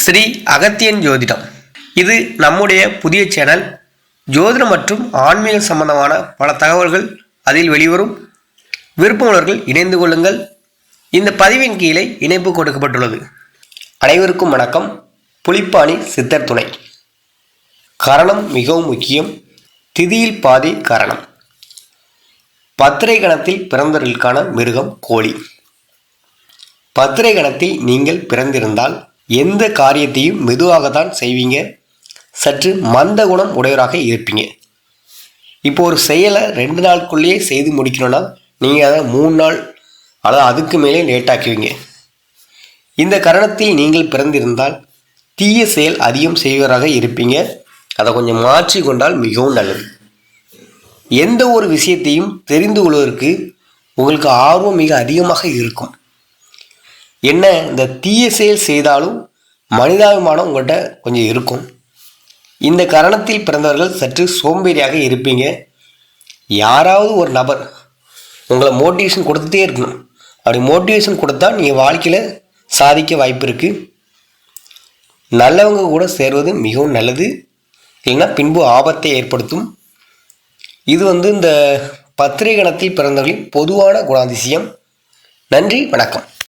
ஸ்ரீ அகத்தியன் ஜோதிடம். இது நம்முடைய புதிய சேனல் ஜோதிடம் மற்றும் ஆன்மீக சம்பந்தமான பல தகவல்கள் அதில் வெளிவரும். விருப்பமுள்ளவர்கள் இணைந்து கொள்ளுங்கள். இந்த பதிவின் கீழே இணைப்பு கொடுக்கப்பட்டுள்ளது. அனைவருக்கும் வணக்கம். புலிப்பாணி சித்தர் துணை. கரணம் மிகவும் முக்கியம். திதியில் பாதி கரணம். பத்திரை கணத்தில் பிறந்தவர்களுக்கான மிருகம் கோழி. பத்திரை கணத்தில் நீங்கள் பிறந்திருந்தால் எந்த காரியத்தையும் மெதுவாகத்தான் செய்வீங்க? சற்று மந்த குணம் உடையவராக இருப்பீங்க. இப்போ ஒரு செயலை ரெண்டு நாளுக்குள்ளேயே செய்து முடிக்கணும்னா நீங்கள் அதை மூணு நாள் அதாவது அதுக்கு மேலே லேட்டாக்குவீங்க இந்த கரணத்தில் நீங்கள் பிறந்திருந்தால் தீய செயல் அதிகம் செய்வராக இருப்பீங்க. அதை கொஞ்சம் மாற்றி கொண்டால் மிகவும் நல்லது. எந்த ஒரு விஷயத்தையும் தெரிந்து கொள்வதற்கு உங்களுக்கு ஆர்வம் மிக அதிகமாக இருக்கும். என்ன இந்த தீய செயல் செய்தாலும் மனிதாபிமானம் உங்கள்கிட்ட கொஞ்சம் இருக்கும். இந்த கரணத்தில் பிறந்தவர்கள் சற்று சோம்பேறியாக இருப்பீங்க. யாராவது ஒரு நபர் உங்களை மோட்டிவேஷன் கொடுத்துட்டே இருக்கணும். அப்படி மோட்டிவேஷன் கொடுத்தா நீங்கள் வாழ்க்கையில் சாதிக்க வாய்ப்பு இருக்குது நல்லவங்க கூட சேர்வது மிகவும் நல்லது. இல்லைன்னா பின்பு ஆபத்தை ஏற்படுத்தும். இது வந்து இந்த பத்திரை கணத்தில் பிறந்தவர்களின் பொதுவான குணாதிசயம். நன்றி வணக்கம்.